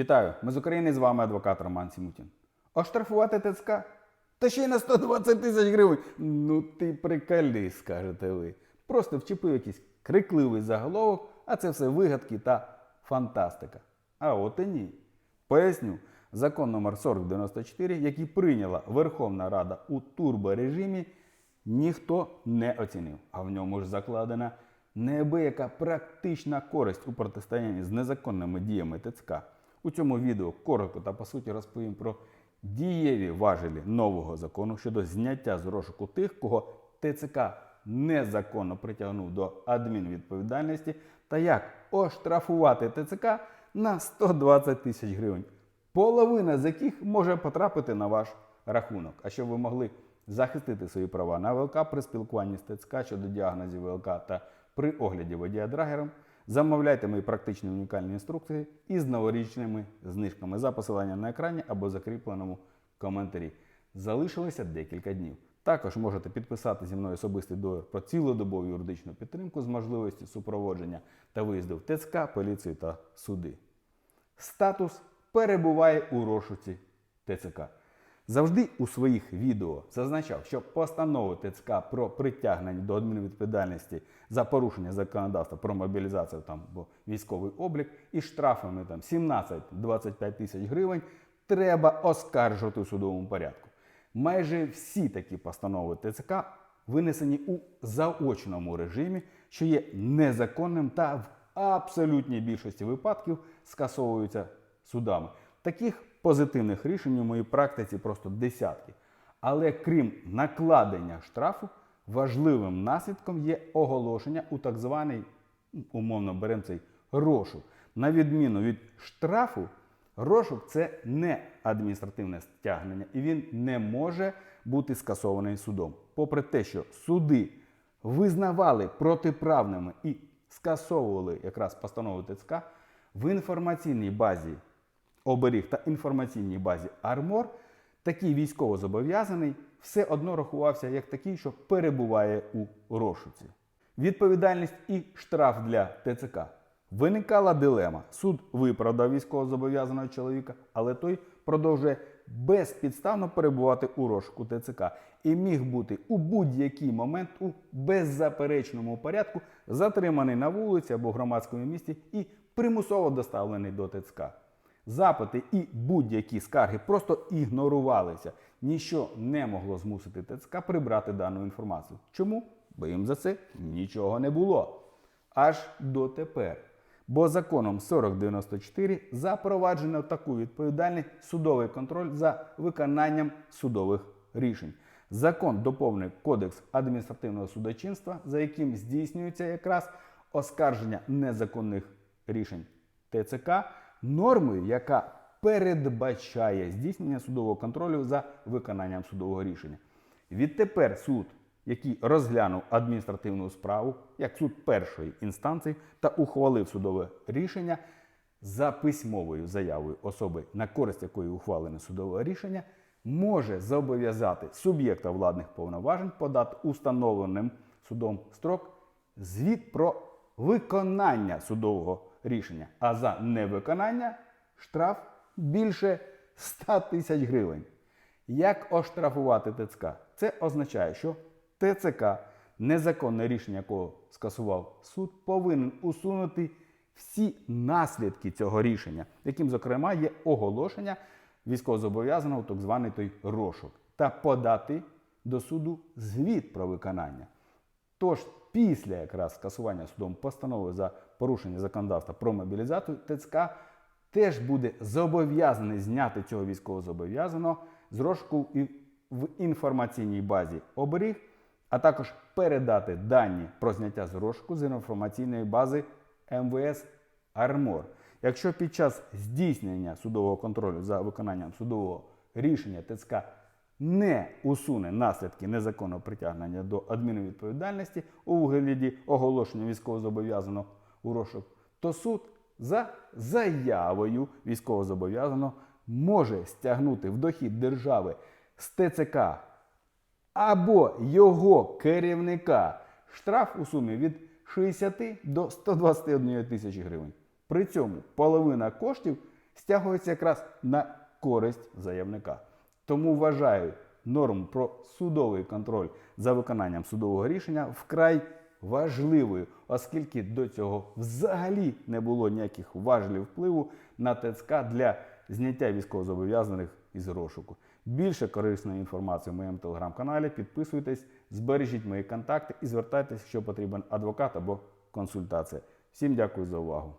Вітаю! Ми з України з вами адвокат Роман Сімутін. Оштрафувати ТЦК? Та ще й на 120 тисяч гривень. Ну ти приколі, скажете ви. Просто вчепив якийсь крикливий заголовок, а це все вигадки та фантастика. А от і ні. Поясню. Закон номер 4094, який прийняла Верховна Рада у турборежимі, ніхто не оцінив. А в ньому ж закладена неабияка практична користь у протистоянні з незаконними діями ТЦК. У цьому відео коротко та по суті розповім про дієві важелі нового закону щодо зняття з розшуку тих, кого ТЦК незаконно притягнув до адмінвідповідальності, та як оштрафувати ТЦК на 120 тисяч гривень, половина з яких може потрапити на ваш рахунок. А щоб ви могли захистити свої права на ВЛК при спілкуванні з ТЦК щодо діагнозів ВЛК та при огляді водія драгером, замовляйте мої практичні унікальні інструкції із новорічними знижками за посиланням на екрані або закріпленому коментарі. Залишилося декілька днів. Також можете підписати зі мною особистий договір про цілодобову юридичну підтримку з можливістю супроводження та виїзду в ТЦК, поліцію та суди. Статус перебуває у розшуці ТЦК. Завжди у своїх відео зазначав, що постанови ТЦК про притягнення до адмінвідповідальності за порушення законодавства про мобілізацію там, або військовий облік і штрафами там 17-25 тисяч гривень треба оскаржувати у судовому порядку. Майже всі такі постанови ТЦК винесені у заочному режимі, що є незаконним та в абсолютній більшості випадків скасовуються судами. Таких позитивних рішень у моїй практиці просто десятки. Але крім накладення штрафу, важливим наслідком є оголошення у так званий, умовно беремо цей розшук. На відміну від штрафу, розшук це не адміністративне стягнення, і він не може бути скасований судом. Попри те, що суди визнавали протиправними і скасовували якраз постанови ТЦК, в інформаційній базі оберіг та інформаційній базі Армор такий військовозобов'язаний все одно рахувався як такий, що перебуває у розшуці. Відповідальність і штраф для ТЦК. Виникала дилема. Суд виправдав військовозобов'язаного чоловіка, але той продовжує безпідставно перебувати у розшуку ТЦК і міг бути у будь-який момент у беззаперечному порядку затриманий на вулиці або громадському місті і примусово доставлений до ТЦК. Запити і будь-які скарги просто ігнорувалися. Ніщо не могло змусити ТЦК прибрати дану інформацію. Чому? Бо їм за це нічого не було. Аж дотепер. Бо законом 4094 запроваджено таку відповідальність судовий контроль за виконанням судових рішень. Закон доповнив Кодекс адміністративного судочинства, за яким здійснюється якраз оскарження незаконних рішень ТЦК нормою, яка передбачає здійснення судового контролю за виконанням судового рішення. Відтепер суд, який розглянув адміністративну справу як суд першої інстанції та ухвалив судове рішення за письмовою заявою особи, на користь якої ухвалене судове рішення, може зобов'язати суб'єкта владних повноважень подати установленим судом строк звіт про виконання судового рішення, а за невиконання штраф більше 100 тисяч гривень. Як оштрафувати ТЦК? Це означає, що ТЦК, незаконне рішення якого скасував суд, повинен усунути всі наслідки цього рішення, яким, зокрема, є оголошення військовозобов'язаного, так званий той розшук, та подати до суду звіт про виконання. Тож після якраз скасування судом постанови за порушення законодавства про мобілізацію ТЦК теж буде зобов'язаний зняти цього військовозобов'язаного з розшуку в інформаційній базі оберіг, а також передати дані про зняття з розшуку з інформаційної бази МВС Армор. Якщо під час здійснення судового контролю за виконанням судового рішення ТЦК не усуне наслідки незаконного притягнення до адмінвідповідальності у вигляді оголошення військовозобов'язаного у розшук, то суд за заявою військовозобов'язаного може стягнути в дохід держави з ТЦК або його керівника штраф у сумі від 60 до 121 тисячі гривень. При цьому половина коштів стягується якраз на користь заявника. Тому вважаю норму про судовий контроль за виконанням судового рішення вкрай важливою, оскільки до цього взагалі не було ніяких важелів впливу на ТЦК для зняття військовозобов'язаних із розшуку. Більше корисної інформації в моєму телеграм-каналі. Підписуйтесь, збережіть мої контакти і звертайтеся, якщо потрібен адвокат або консультація. Всім дякую за увагу.